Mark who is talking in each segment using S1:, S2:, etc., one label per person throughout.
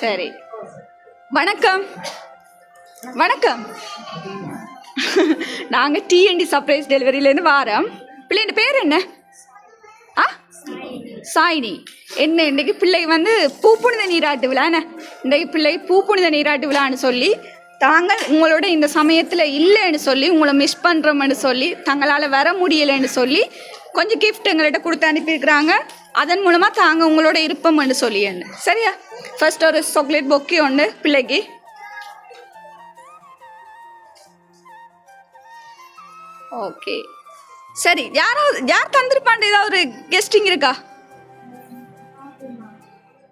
S1: சரி. வணக்கம். வணக்கம். நாங்கள் டிஎன்டி சர்ப்ரைஸ் டெலிவரியிலேருந்து வாரோம். பிள்ளைங்க பேர் என்ன? ஆ? சாயினி. என்ன இன்றைக்கு பிள்ளை வந்து பூப்புனித நீராட்டு விழான்னு என்ன? இன்றைக்கு பிள்ளை பூப்புனித நீராட்டு விழான்னு சொல்லி தாங்கள் உங்களோட இந்த சமயத்தில் இல்லைன்னு சொல்லி உங்களை மிஸ் பண்ணுறோம்னு சொல்லி தங்களால் வர முடியலைன்னு சொல்லி கொஞ்சம் கிஃப்ட் எங்கள்கிட்ட கொடுத்து அனுப்பியிருக்கிறாங்க. அதன் மூலமாக தாங்க உங்களோட இருப்போம்னு சொல்லி என்ன சரியா? ஃபர்ஸ்ட் ஒரு சாக்லேட் பொக்கி ஒன்று பிள்ளைக்கு. ஓகே சரி யாராவது யார் தந்திருப்பாண்டு? ஏதாவது ஒரு கெஸ்டிங் இருக்கா?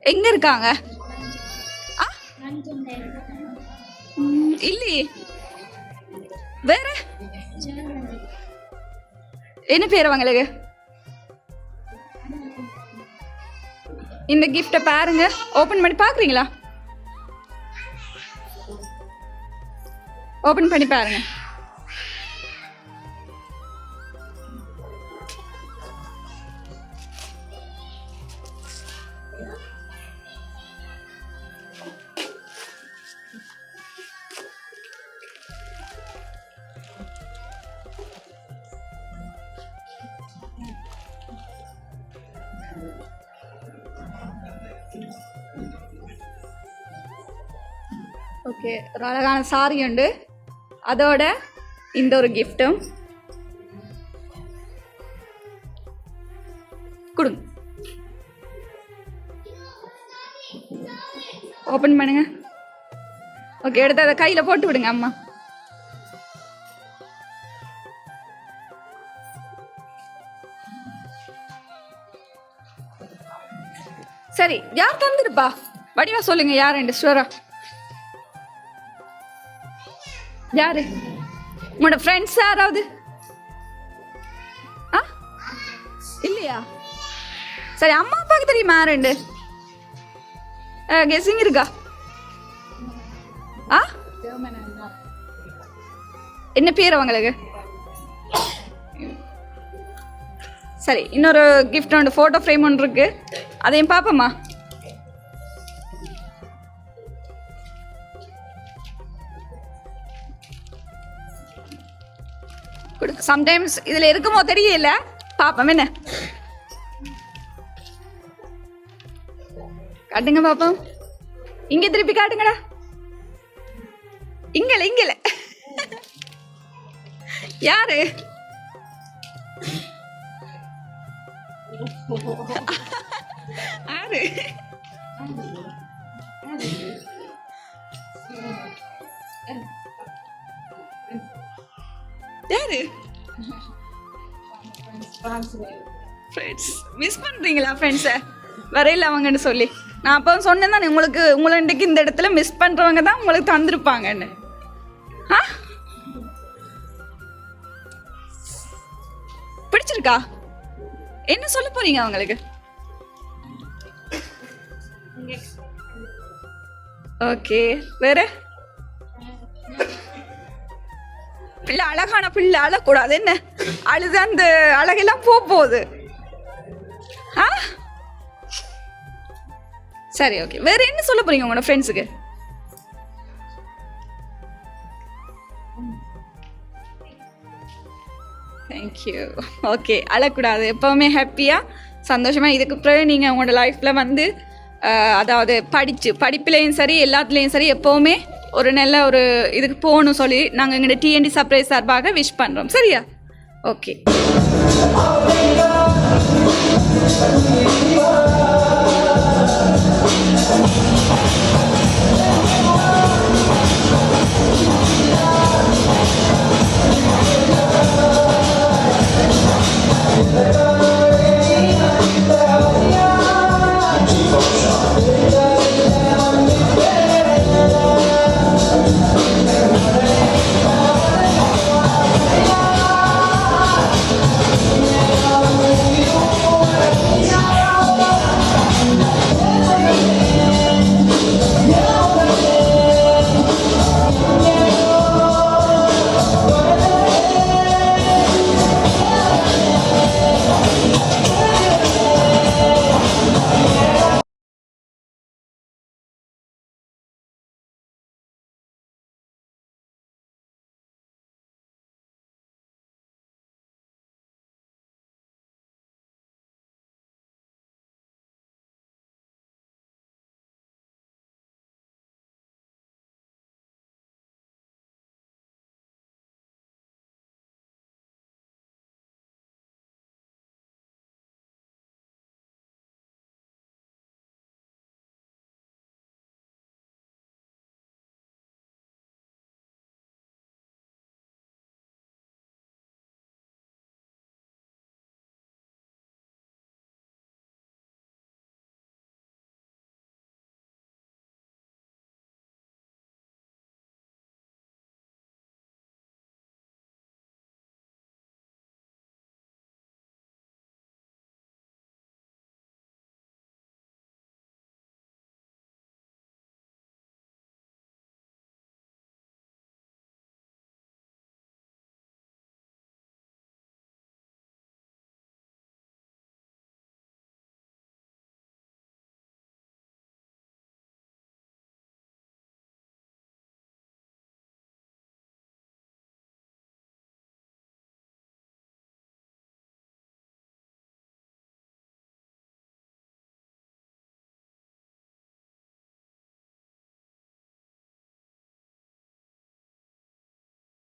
S1: எங்க இருக்காங்க? ஆ? இல்லையே. வேற? என்ன பேர் அவங்களுக்கு? இந்த கிஃப்டை பாருங்க ஓபன் பண்ணி பார்க்குறீங்களா ஓபன் பண்ணி பாருங்க Thank you. அழகான சாரி உண்டு. அதோட இந்த ஒரு கிஃப்ட்டும் கொடுங்க. ஓப்பன் பண்ணுங்க. ஓகே எடுத்து அதை கையில் போட்டு விடுங்க அம்மா. சரி யார் தந்துருப்பா வடிவா சொல்லுங்க யார் ரெண்டு ஸ்டோரா? யாரு? உங்களோட ஃப்ரெண்ட்ஸ் யாராவது? ஆ? இல்லையா? சரி அம்மா அப்பாவுக்கு தெரியுமா ரெண்டு? கெஸிங் இருக்கா? ஆ? என்ன பேர் அவங்களுக்கு? சரி இன்னொரு கிஃப்ட் ஒன்று ஃபோட்டோ ஃப்ரேம் ஒன்று இருக்கு. அதையும் பார்ப்போம்மா சம்டைம்ஸ் இதில் இருக்குமோ தெரியல. பார்ப்போம் என்ன? காட்டுங்க பாப்போம். இங்க திருப்பி காட்டுங்கடா. இங்கல இங்கல. யாரு? யாரு யாரு ஃப்ரெண்ட்ஸ் மிஸ் பண்ணுறீங்களா ஃப்ரெண்ட்ஸை வரையில் அவங்கன்னு சொல்லி. நான் அப்போ சொன்னேன் தானே உங்களுக்கு உங்களை இன்றைக்கு இந்த இடத்துல மிஸ் பண்ணுறவங்க தான் உங்களுக்கு தந்திருப்பாங்கன்னு. ஆ? பிடிச்சிருக்கா? என்ன சொல்ல போறீங்க அவங்களுக்கு? ஓகே வேற? பிள்ளை அழகான பிள்ளை அழக்கூடாது என்ன? அழுது அந்த அழகெல்லாம் போக போகுது ஆ? சரி ஓகே வேற என்ன சொல்ல போறீங்க உங்களோட ஃப்ரெண்ட்ஸுக்கு தேங்க்யூ ஓகே அழக்கூடாது. எப்போவுமே ஹாப்பியாக சந்தோஷமாக இதுக்கு பிறகு நீங்கள் உங்களோட லைஃப்பில் வந்து அதாவது படித்து படிப்புலேயும் சரி எல்லாத்துலேயும் சரி எப்போவுமே ஒரு நல்ல ஒரு இதுக்கு போகணும் சொல்லி நாங்கள் எங்களுடைய டிஎன்டி சர்ப்ரைஸ் சார்பாக விஷ் பண்ணுறோம் சரியா? Okay Thank you.